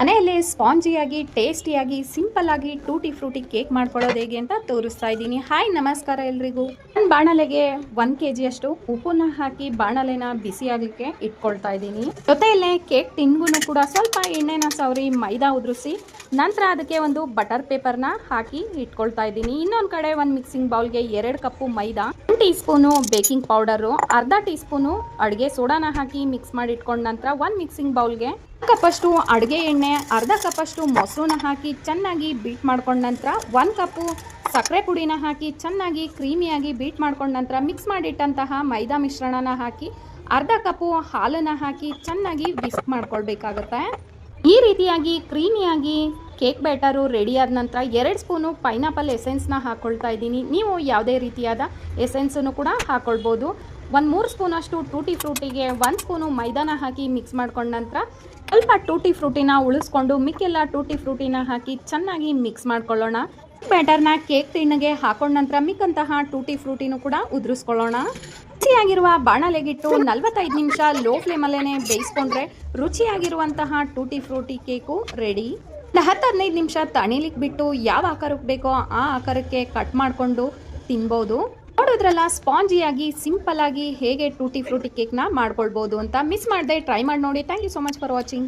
ಮನೆಯಲ್ಲೇ ಸ್ಪಾಂಜಿಯಾಗಿ, ಟೇಸ್ಟಿಯಾಗಿ ಸಿಂಪಲ್ ಆಗಿ ಟೂಟಿ ಫ್ರೂಟಿ ಕೇಕ್ ಮಾಡ್ಕೊಳ್ಳೋದು ಹೇಗೆ ಅಂತ ತೋರಿಸ್ತಾ ಇದ್ದೀನಿ. ಹಾಯ್, ನಮಸ್ಕಾರ ಎಲ್ರಿಗೂ. ನಾನು ಬಾಣಲೆಗೆ ಒಂದು ಕೆ ಜಿಯಷ್ಟು ಉಪ್ಪುನ ಹಾಕಿ ಬಾಣಲೆನ ಬಿಸಿ ಆಗಲಿಕ್ಕೆ ಇಟ್ಕೊಳ್ತಾ ಇದ್ದೀನಿ. ಜೊತೆಯಲ್ಲೇ ಕೇಕ್ ತಿನ್ಗೂನು ಕೂಡ ಸ್ವಲ್ಪ ಎಣ್ಣೆನ ಸವರಿ ಮೈದಾ ಉದುರಿಸಿ ನಂತರ ಅದಕ್ಕೆ ಒಂದು ಬಟರ್ ಪೇಪರ್ನ ಹಾಕಿ ಇಟ್ಕೊಳ್ತಾ ಇದ್ದೀನಿ. ಇನ್ನೊಂದು ಕಡೆ ಒಂದು ಮಿಕ್ಸಿಂಗ್ ಬೌಲ್ಗೆ ಎರಡು ಕಪ್ಪು ಮೈದಾ, ಒಂದು ಟೀ ಸ್ಪೂನು ಬೇಕಿಂಗ್ ಪೌಡರು, ಅರ್ಧ ಟೀ ಸ್ಪೂನು ಅಡುಗೆ ಸೋಡಾನ ಹಾಕಿ ಮಿಕ್ಸ್ ಮಾಡಿ ಇಟ್ಕೊಂಡ ನಂತರ ಒಂದು ಮಿಕ್ಸಿಂಗ್ ಬೌಲ್ಗೆ ಕಪ್ಪಷ್ಟು ಅಡುಗೆ ಎಣ್ಣೆ, ಅರ್ಧ ಕಪ್ಪಷ್ಟು ಮೊಸರನ್ನ ಹಾಕಿ ಚೆನ್ನಾಗಿ ಬೀಟ್ ಮಾಡ್ಕೊಂಡ ನಂತರ ಒಂದು ಕಪ್ಪು ಸಕ್ಕರೆ ಪುಡಿನ ಹಾಕಿ ಚೆನ್ನಾಗಿ ಕ್ರೀಮಿಯಾಗಿ ಬೀಟ್ ಮಾಡ್ಕೊಂಡ ನಂತರ ಮಿಕ್ಸ್ ಮಾಡಿಟ್ಟಂತಹ ಮೈದಾ ಮಿಶ್ರಣನ ಹಾಕಿ ಅರ್ಧ ಕಪ್ಪು ಹಾಲನ್ನು ಹಾಕಿ ಚೆನ್ನಾಗಿ ಬಿಸ್ಕ್ ಮಾಡ್ಕೊಳ್ಬೇಕಾಗತ್ತೆ. ಈ ರೀತಿಯಾಗಿ, ಕ್ರೀಮಿಯಾಗಿ ಕೇಕ್ ಬ್ಯಾಟರು ರೆಡಿ ಆದ ನಂತರ ಎರಡು ಸ್ಪೂನು ಪೈನಾಪಲ್ ಎಸೆನ್ಸ್ನ ಹಾಕ್ಕೊಳ್ತಾ ಇದ್ದೀನಿ. ನೀವು ಯಾವುದೇ ರೀತಿಯಾದ ಎಸೆನ್ಸನ್ನು ಕೂಡ ಹಾಕ್ಕೊಳ್ಬೋದು ಒಂದು ಮೂರು ಸ್ಪೂನಷ್ಟು ಟೂಟಿ ಫ್ರೂಟಿಗೆ ಒಂದು ಸ್ಪೂನು ಮೈದಾನ ಹಾಕಿ ಮಿಕ್ಸ್ ಮಾಡ್ಕೊಂಡ ನಂತರ ಸ್ವಲ್ಪ ಟೂಟಿ ಫ್ರೂಟಿನ ಉಳಿಸ್ಕೊಂಡು ಮಿಕ್ಕೆಲ್ಲ ಟೂಟಿ ಫ್ರೂಟಿನ ಹಾಕಿ ಚೆನ್ನಾಗಿ ಮಿಕ್ಸ್ ಮಾಡ್ಕೊಳ್ಳೋಣ. ಬ್ಯಾಟರ್ನ ಕೇಕ್ ತಿಣ್ಣಗೆ ಹಾಕೊಂಡ ನಂತರ ಮಿಕ್ಕಂತಹ ಟೂಟಿ ಫ್ರೂಟಿನೂ ಕೂಡ ಉದುರಿಸ್ಕೊಳ್ಳೋಣ. ರುಚಿಯಾಗಿರುವ ಬಾಣಲೆಗಿಟ್ಟು ನಲವತ್ತೈದು ನಿಮಿಷ ಲೋ ಫ್ಲೇಮಲ್ಲೇ ಬೇಯಿಸ್ಕೊಂಡ್ರೆ ರುಚಿಯಾಗಿರುವಂತಹ ಟೂಟಿ ಫ್ರೂಟಿ ಕೇಕು ರೆಡಿ. ಹತ್ತು ಹದಿನೈದು ನಿಮಿಷ ತಣಿಲಿಕ್ಕೆ ಬಿಟ್ಟು ಯಾವ ಆಕಾರಕ್ಕೆ ಬೇಕೋ ಆ ಆಕಾರಕ್ಕೆ ಕಟ್ ಮಾಡಿಕೊಂಡು ತಿನ್ಬೋದು. ನೋಡೋದ್ರಲ್ಲ ಸ್ಪಾಂಜಿಯಾಗಿ ಸಿಂಪಲ್ ಆಗಿ ಹೇಗೆ ಟೂಟಿ ಫ್ರೂಟಿ ಕೇಕ್ನ ಮಾಡ್ಕೊಳ್ಬೋದು ಅಂತ ಮಿಸ್ ಮಾಡದೆ ಟ್ರೈ ಮಾಡಿ ನೋಡಿ. Thank you so much for watching.